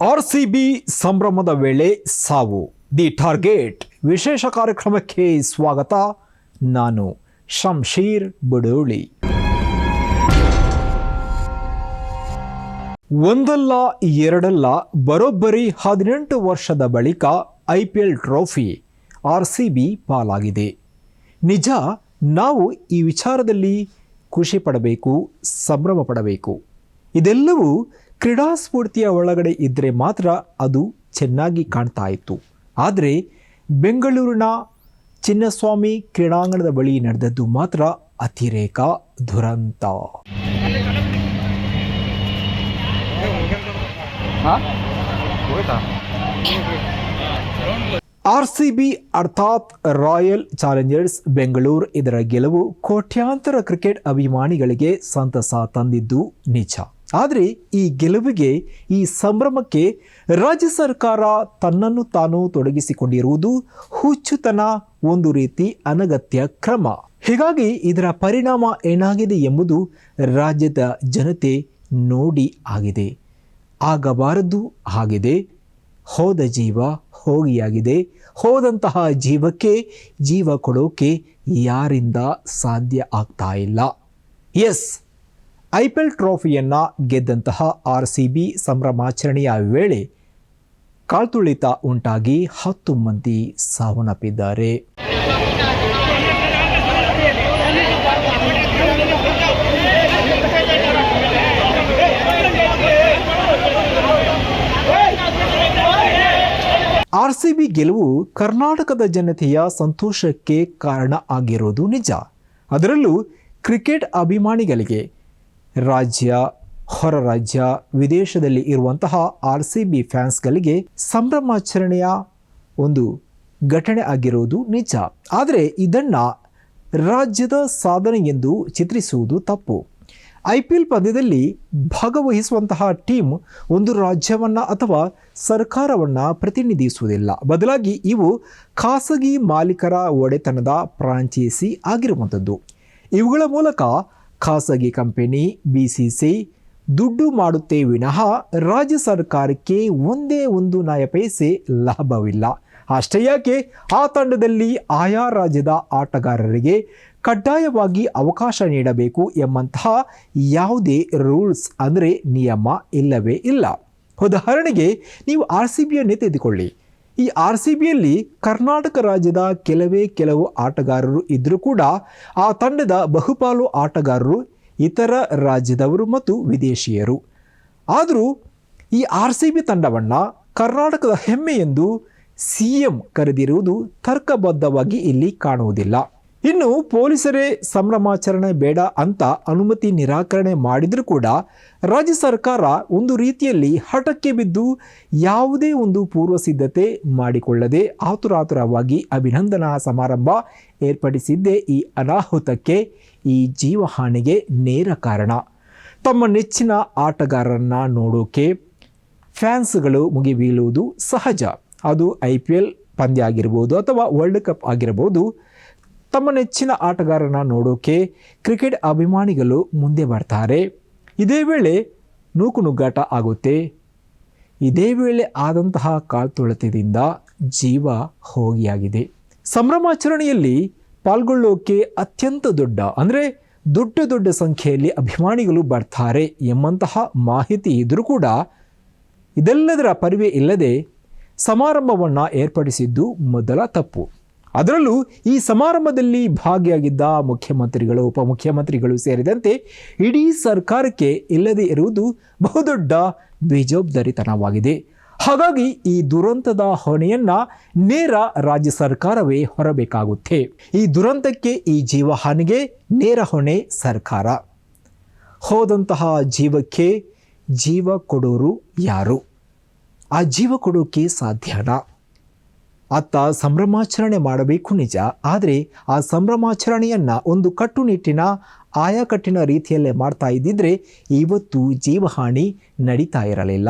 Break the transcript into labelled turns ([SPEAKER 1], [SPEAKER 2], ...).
[SPEAKER 1] R C B ಸಂಭ್ರಮದ ವೇಳೆ ಸಾವು. The target. ವಿಶೇಷ ಕಾರ್ಯಕ್ರಮಕ್ಕೆ ಸ್ವಾಗತ ನಾನು ಶಂಶೀರ್ ಬಡೋಳಿ. ಒಂದಲ್ಲ, ಎರಡಲ್ಲ, ಬರೋಬ್ಬರಿ ಹದಿನೆಂಟು ವರ್ಷದ ಬಳಿಕ I P L trophy R C B ಪಾಲಾಗಿದೆ. ನಿಜ, ನಾವು ಈ ವಿಚಾರದಲ್ಲಿ ಖುಷಿ ಪಡಬೇಕು, ಸಂಭ್ರಮ ಪಡಬೇಕು. ಇದೆಲ್ಲವೂ ಕ್ರೀಡಾಸ್ಫೂರ್ತಿಯ ಒಳಗಡೆ ಇದ್ದರೆ ಮಾತ್ರ ಅದು ಚೆನ್ನಾಗಿ ಕಾಣ್ತಾ ಇತ್ತು. ಆದರೆ ಬೆಂಗಳೂರಿನ ಚಿನ್ನಸ್ವಾಮಿ ಕ್ರೀಡಾಂಗಣದ ಬಳಿ ನಡೆದದ್ದು ಮಾತ್ರ ಅತಿರೇಕ ದುರಂತ. ಆರ್ ಸಿ ಬಿ ಅರ್ಥಾತ್ ರಾಯಲ್ ಚಾಲೆಂಜರ್ಸ್ ಬೆಂಗಳೂರು ಇದರ ಗೆಲುವು ಕೋಟ್ಯಾಂತರ ಕ್ರಿಕೆಟ್ ಅಭಿಮಾನಿಗಳಿಗೆ ಸಂತಸ ತಂದಿದ್ದು ನಿಜ. ಆದರೆ ಈ ಗೆಲುವಿಗೆ ಈ ಸಂಭ್ರಮಕ್ಕೆ ರಾಜ್ಯ ಸರ್ಕಾರ ತನ್ನನ್ನು ತಾನು ತೊಡಗಿಸಿಕೊಂಡಿರುವುದು ಹುಚ್ಚುತನ ಒಂದು ರೀತಿ ಅನಗತ್ಯ ಕ್ರಮ. ಹೀಗಾಗಿ ಇದರ ಪರಿಣಾಮ ಏನಾಗಿದೆ ಎಂಬುದು ರಾಜ್ಯದ ಜನತೆ ನೋಡಿ ಆಗಿದೆ. ಆಗಬಾರದು, ಆಗಿದೆ. ಹೋದ ಜೀವ ಹೋಗಿಯಾಗಿದೆ. ಹೋದಂತಹ ಜೀವಕ್ಕೆ, ಜೀವ ಕೊಡೋಕೆ ಯಾರಿಂದ ಸಾಧ್ಯ ಆಗ್ತಾ ಇಲ್ಲ? ಎಸ್. ಐ ಪಿ ಎಲ್ ಟ್ರೋಫಿಯನ್ನು ಗೆದ್ದಂತಹ ಆರ್ ಸಿ ಬಿ ಸಂಭ್ರಮಾಚರಣೆಯ ವೇಳೆ ಕಾಲ್ತುಳಿತ ಉಂಟಾಗಿ ಹತ್ತು ಮಂದಿ ಸಾವನ್ನಪ್ಪಿದ್ದಾರೆ. ಆರ್ ಸಿ ಬಿ ಗೆಲುವು ಕರ್ನಾಟಕದ ಜನತೆಯ ಸಂತೋಷಕ್ಕೆ ಕಾರಣ ಆಗಿರೋದು ನಿಜ. ಅದರಲ್ಲೂ ಕ್ರಿಕೆಟ್ ಅಭಿಮಾನಿಗಳಿಗೆ ರಾಜ್ಯ, ಹೊರ ರಾಜ್ಯ, ವಿದೇಶದಲ್ಲಿ ಇರುವಂತಹ ಆರ್ ಸಿ ಬಿ ಫ್ಯಾನ್ಸ್ಗಳಿಗೆ ಸಂಭ್ರಮಾಚರಣೆಯ ಒಂದು ಘಟನೆ ಆಗಿರುವುದು ನಿಜ. ಆದರೆ ಇದನ್ನು ರಾಜ್ಯದ ಸಾಧನೆ ಎಂದು ಚಿತ್ರಿಸುವುದು ತಪ್ಪು. ಐ ಪಿ ಎಲ್ ಪಂದ್ಯದಲ್ಲಿ ಭಾಗವಹಿಸುವಂತಹ ಟೀಮ್ ಒಂದು ರಾಜ್ಯವನ್ನು ಅಥವಾ ಸರ್ಕಾರವನ್ನು ಪ್ರತಿನಿಧಿಸುವುದಿಲ್ಲ. ಬದಲಾಗಿ ಇವು ಖಾಸಗಿ ಮಾಲೀಕರ ಒಡೆತನದ ಫ್ರಾಂಚೈಸಿ ಆಗಿರುವಂಥದ್ದು. ಇವುಗಳ ಮೂಲಕ ಖಾಸಗಿ ಕಂಪನಿ ಬಿ ದುಡ್ಡು ಮಾಡುತ್ತೆ ವಿನಃ ರಾಜ್ಯ ಸರ್ಕಾರಕ್ಕೆ ಒಂದೇ ಒಂದು ನಯ ಪೈಸೆ ಲಾಭವಿಲ್ಲ. ಅಷ್ಟೇ ಯಾಕೆ? ಆ ತಂಡದಲ್ಲಿ ಆಯಾ ರಾಜ್ಯದ ಆಟಗಾರರಿಗೆ ಕಡ್ಡಾಯವಾಗಿ ಅವಕಾಶ ನೀಡಬೇಕು ಎಂಬಂತಹ ಯಾವುದೇ ರೂಲ್ಸ್ ಅಂದರೆ ನಿಯಮ ಇಲ್ಲವೇ ಇಲ್ಲ. ಉದಾಹರಣೆಗೆ, ನೀವು ಆರ್ ಸಿ ಬಿಯನ್ನೇ ತೆಗೆದುಕೊಳ್ಳಿ. ಈ ಆರ್ ಸಿ ಬಿಯಲ್ಲಿ ಕರ್ನಾಟಕ ರಾಜ್ಯದ ಕೆಲವೇ ಕೆಲವು ಆಟಗಾರರು ಇದ್ದರೂ ಕೂಡ ಆ ತಂಡದ ಬಹುಪಾಲು ಆಟಗಾರರು ಇತರ ರಾಜ್ಯದವರು ಮತ್ತು ವಿದೇಶಿಯರು. ಆದರೂ ಈ ಆರ್ ಸಿ ಬಿ ತಂಡವನ್ನು ಕರ್ನಾಟಕದ ಹೆಮ್ಮೆ ಎಂದು ಸಿ ಎಂ ಕರೆದಿರುವುದು ತರ್ಕಬದ್ಧವಾಗಿ ಇಲ್ಲಿ ಕಾಣುವುದಿಲ್ಲ. ಇನ್ನು ಪೊಲೀಸರೇ ಸಂಭ್ರಮಾಚರಣೆ ಬೇಡ ಅಂತ ಅನುಮತಿ ನಿರಾಕರಣೆ ಮಾಡಿದರೂ ಕೂಡ ರಾಜ್ಯ ಸರ್ಕಾರ ಒಂದು ರೀತಿಯಲ್ಲಿ ಹಠಕ್ಕೆ ಬಿದ್ದು ಯಾವುದೇ ಒಂದು ಪೂರ್ವ ಸಿದ್ಧತೆ ಮಾಡಿಕೊಳ್ಳದೆ ಆತುರಾತುರವಾಗಿ ಅಭಿನಂದನಾ ಸಮಾರಂಭ ಏರ್ಪಡಿಸಿದ್ದೇ ಈ ಅನಾಹುತಕ್ಕೆ ಈ ಜೀವಹಾನಿಗೆ ನೇರ ಕಾರಣ. ತಮ್ಮ ನೆಚ್ಚಿನ ಆಟಗಾರರನ್ನು ನೋಡೋಕೆ ಫ್ಯಾನ್ಸ್ಗಳು ಮುಗಿಬೀಳುವುದು ಸಹಜ. ಅದು ಐ ಪಿ ಎಲ್ ಪಂದ್ಯ ಆಗಿರ್ಬೋದು ಅಥವಾ ವರ್ಲ್ಡ್ ಕಪ್ ಆಗಿರಬಹುದು ತಮ್ಮ ನೆಚ್ಚಿನ ಆಟಗಾರನ ನೋಡೋಕೆ ಕ್ರಿಕೆಟ್ ಅಭಿಮಾನಿಗಳು ಮುಂದೆ ಬರ್ತಾರೆ. ಇದೇ ವೇಳೆ ನೂಕುನುಗ್ಗಾಟ ಆಗುತ್ತೆ. ಇದೇ ವೇಳೆ ಆದಂತಹ ಕಾಲ್ತುಳಿತದಿಂದ ಜೀವ ಹೋಗಿಯಾಗಿದೆ. ಸಂಭ್ರಮಾಚರಣೆಯಲ್ಲಿ ಪಾಲ್ಗೊಳ್ಳೋಕೆ ಅತ್ಯಂತ ದೊಡ್ಡ, ಅಂದರೆ ದೊಡ್ಡ ದೊಡ್ಡ ಸಂಖ್ಯೆಯಲ್ಲಿ ಅಭಿಮಾನಿಗಳು ಬರ್ತಾರೆ ಎಂಬಂತಹ ಮಾಹಿತಿ ಇದ್ದರೂ ಕೂಡ ಇದೆಲ್ಲದರ ಪರಿವೆ ಇಲ್ಲದೆ ಸಮಾರಂಭವನ್ನು ಏರ್ಪಡಿಸಿದ್ದು ಮೊದಲ ತಪ್ಪು. ಅದರಲ್ಲೂ ಈ ಸಮಾರಂಭದಲ್ಲಿ ಭಾಗಿಯಾಗಿದ್ದ ಮುಖ್ಯಮಂತ್ರಿಗಳು, ಉಪಮುಖ್ಯಮಂತ್ರಿಗಳು ಸೇರಿದಂತೆ ಇಡೀ ಸರ್ಕಾರಕ್ಕೆ ಇಲ್ಲದೇ ಇರುವುದು ಬಹುದೊಡ್ಡ ಬೇಜವಾಬ್ದಾರಿತನವಾಗಿದೆ. ಹಾಗಾಗಿ ಈ ದುರಂತದ ಹೊಣೆಯನ್ನ ನೇರ ರಾಜ್ಯ ಸರ್ಕಾರವೇ ಹೊರಬೇಕಾಗುತ್ತೆ. ಈ ದುರಂತಕ್ಕೆ ಈ ಜೀವಹಾನಿಗೆ ನೇರ ಹೊಣೆ ಸರ್ಕಾರ. ಹೋದಂತಹ ಜೀವಕ್ಕೆ ಜೀವ ಕೊಡೋರು ಯಾರು? ಆ ಜೀವ ಕೊಡೋಕೆ ಸಾಧ್ಯನಾ? ಆತ ಸಂಭ್ರಮಾಚರಣೆ ಮಾಡಬೇಕು ನಿಜ, ಆದರೆ ಆ ಸಂಭ್ರಮಾಚರಣೆಯನ್ನು ಒಂದು ಕಟ್ಟುನಿಟ್ಟಿನ, ಆಯಾಕಟ್ಟಿನ ರೀತಿಯಲ್ಲೇ ಮಾಡ್ತಾ ಇದ್ದಿದ್ರೆ ಇವತ್ತು ಜೀವಹಾನಿ ನಡೀತಾ ಇರಲಿಲ್ಲ.